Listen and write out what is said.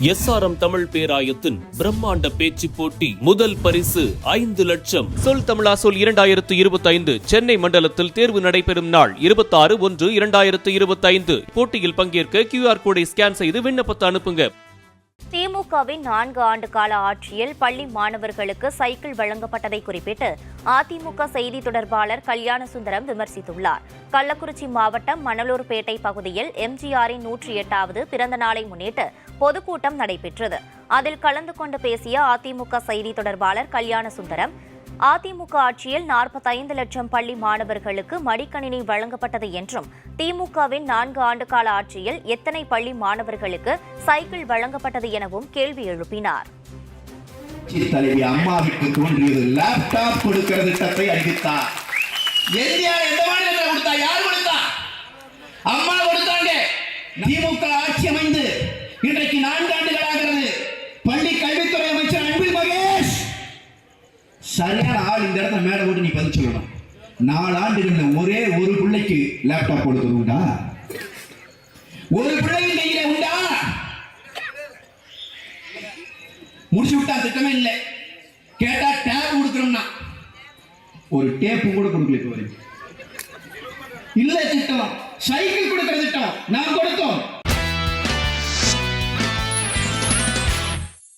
SRM Tamil பேராயத்தின் பிரம்மாண்ட பேச்சு போட்டி முதல் பரிசு ஐந்து லட்சம். சொல் தமிழா சொல் இரண்டாயிரத்து இருபத்தி ஐந்து சென்னை மண்டலத்தில் தேர்வு நடைபெறும் நாள் இருபத்தாறு ஒன்று இரண்டாயிரத்து இருபத்தி ஐந்து போட்டியில் பங்கேற்க கியூஆர் கோடை ஸ்கேன் செய்து விண்ணப்பத்தை அனுப்புங்க. திமுகவின் நான்கு ஆண்டு கால ஆட்சியில் பள்ளி மாணவர்களுக்கு சைக்கிள் வழங்கப்பட்டதை குறிப்பிட்டு அதிமுக செய்தி தொடர்பாளர் கல்யாண சுந்தரம் விமர்சித்துள்ளார். கள்ளக்குறிச்சி மாவட்டம் மணலூர்பேட்டை பகுதியில் எம்ஜிஆரின் நூற்றி எட்டாவது பிறந்த நாளை முன்னிட்டு பொதுக்கூட்டம் நடைபெற்றது. அதில் கலந்து கொண்டு பேசிய அதிமுக செய்தி தொடர்பாளர் கல்யாண சுந்தரம் அதிமுக ஆட்சியில் நாற்பத்தைந்து லட்சம் பள்ளி மாணவர்களுக்கு மடிக்கணினி வழங்கப்பட்டது என்றும் திமுகவின் நான்கு ஆண்டுகால ஆட்சியில் எத்தனை பள்ளி மாணவர்களுக்கு சைக்கிள் வழங்கப்பட்டது எனவும் கேள்வி எழுப்பினார். தலைவி அம்மாவுக்கு தோன்றியது லேப்டாப் கொடுக்கிற திட்டத்தை அறிவித்தார் எம்ஜிஆர் எந்த மாநிலத்தில் கொடுத்தா? யார் கொடுத்தா? அம்மா கொடுத்தாங்க. திமுக ஆட்சி அமைந்து இன்றைக்கு நான்கு ஆண்டுகள் ஆகிறது சரியான ஆள் இந்த இடத்துல மேடை போட்டு நீ பதில் சொல்லணும். நாலு ஆண்டுகள்ல ஒரே ஒரு பிள்ளைக்கு லேப்டாப் கொடுத்தது உண்டா ஒரு பிள்ளையின் கையில உண்டா? முடிச்சு விட்டா திட்டமே இல்லை. கேட்டா டேப் கொடுக்கணும்னா. ஒரு டேப்பு கூட கொடுக்கல இப்போ வரைக்கும் இல்ல திட்டம். சைக்கிள் கொடுக்கிற திட்டம். நான் கொடுத்தோம்